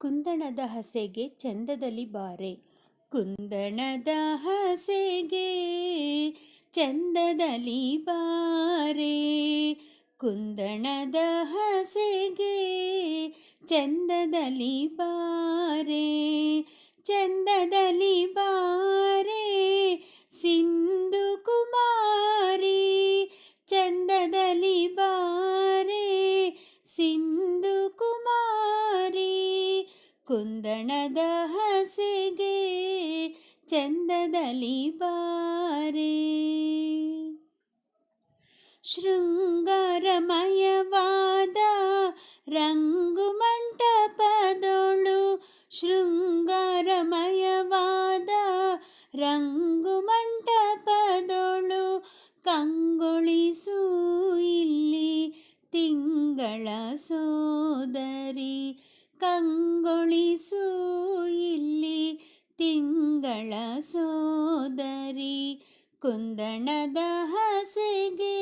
ಕುಂದಣದ ಹಸೆಗೆ ಚಂದದಲ್ಲಿ ಬಾರೆ. ಕುಂದಣದ ಹಸೆಗೆ ಚಂದದಲ್ಲಿ ಬಾರೆ. ಕುಂದಣದ ಹಸೆಗೆ ಚಂದದಲ್ಲಿ ಬಾರೆ. ಚಂದದಲ್ಲಿ ಬಾರೆ ಕುಂದಣದ ಹಸೆಗೆ ಚಂದದಲ್ಲಿ ಬಾರೆ. ಶೃಂಗಾರಮಯವಾದ ರಂಗು ಮಂಟಪದೊಳು ಶೃಂಗಾರಮಯವಾದ ರಂಗು ಮಂಟಪದೊಳು ಕಂಗೊಳಿಸು ಕಂಗೊಳಿಸು ಇಲ್ಲಿ ತಿಂಗಳ ಸೋದರಿ. ಕುಂದಣದ ಹಸೆಗೆ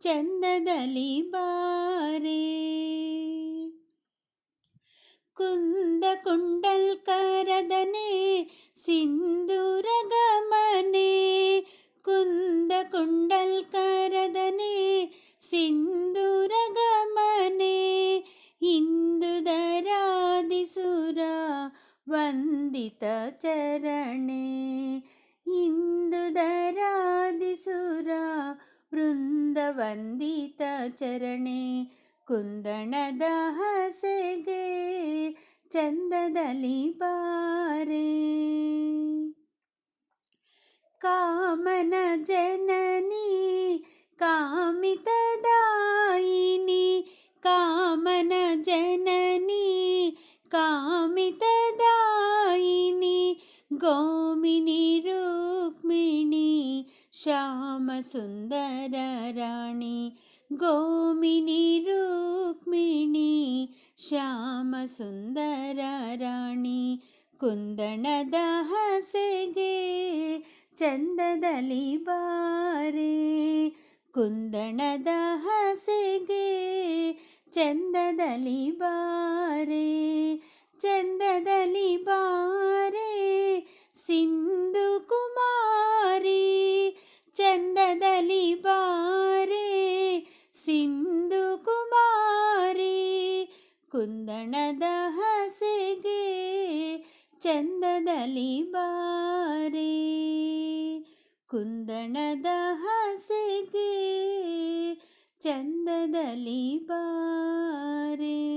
ಚಂದದಲ್ಲಿ ಬಾರೆ. ಕುಂದ ಕುಂಡಲ್ ಕರದನೆ ಸಿಂಧೂರಗ ಮನೆ ಕುಂದ ಕುಂಡಲ್ ಕರದನೆ ಸಿಂಧೂರಗ ಮನೆ ಇಂದುದರಾದಿಸುರ ವಂದಿತ ಚರಣೆ ಇಂದುದರಾದಿಸುರ ವೃಂದವಂದಿತ ಚರಣೆ ಕುಂದಣದ ಹಸೆಗೆ ಚಂದದಲ್ಲಿ ಬಾರೆ ಕಾಮನ ಜನನಿ ಕಾಮಿತದಾಯಿನಿ ಕಾಮನ ಜನನಿ ಕಾಮಿತದಾಯಿನಿ ಗೋಮಿನಿ ರುಕ್ಮಿಣಿ ಶ್ಯಾಮ ಸುಂದರ ರಾಣಿ ಗೋಮಿನಿ ರುಕ್ಮಿಣಿ ಶ್ಯಾಮ ಸುಂದರ ರಾಣಿ ಕುಂದಣದ ಹಸೆಗೆ ಚಂದದಲ್ಲಿ ಬಾರೆ ಕುಂದಣದ ಹಸೆಗೆ ಚಂದದಲ್ಲಿ ಬಾರೆ ಚಂದದಲ್ಲಿ ಬಾರೆ ಸಿಂಧು ಕುಮಾರಿ ಚಂದದಲ್ಲಿ ಬಾರೆ. ಸಿಂಧು ಕುಮಾರಿ ಕುಂದಣದ ಹಸೆಗೆ ಚಂದದಲ್ಲಿ ಬಾರೆ. ಕುಂದಣದ ಹಸೆಗೆ ಚಂದದಲ್ಲಿ ಬಾರೆ.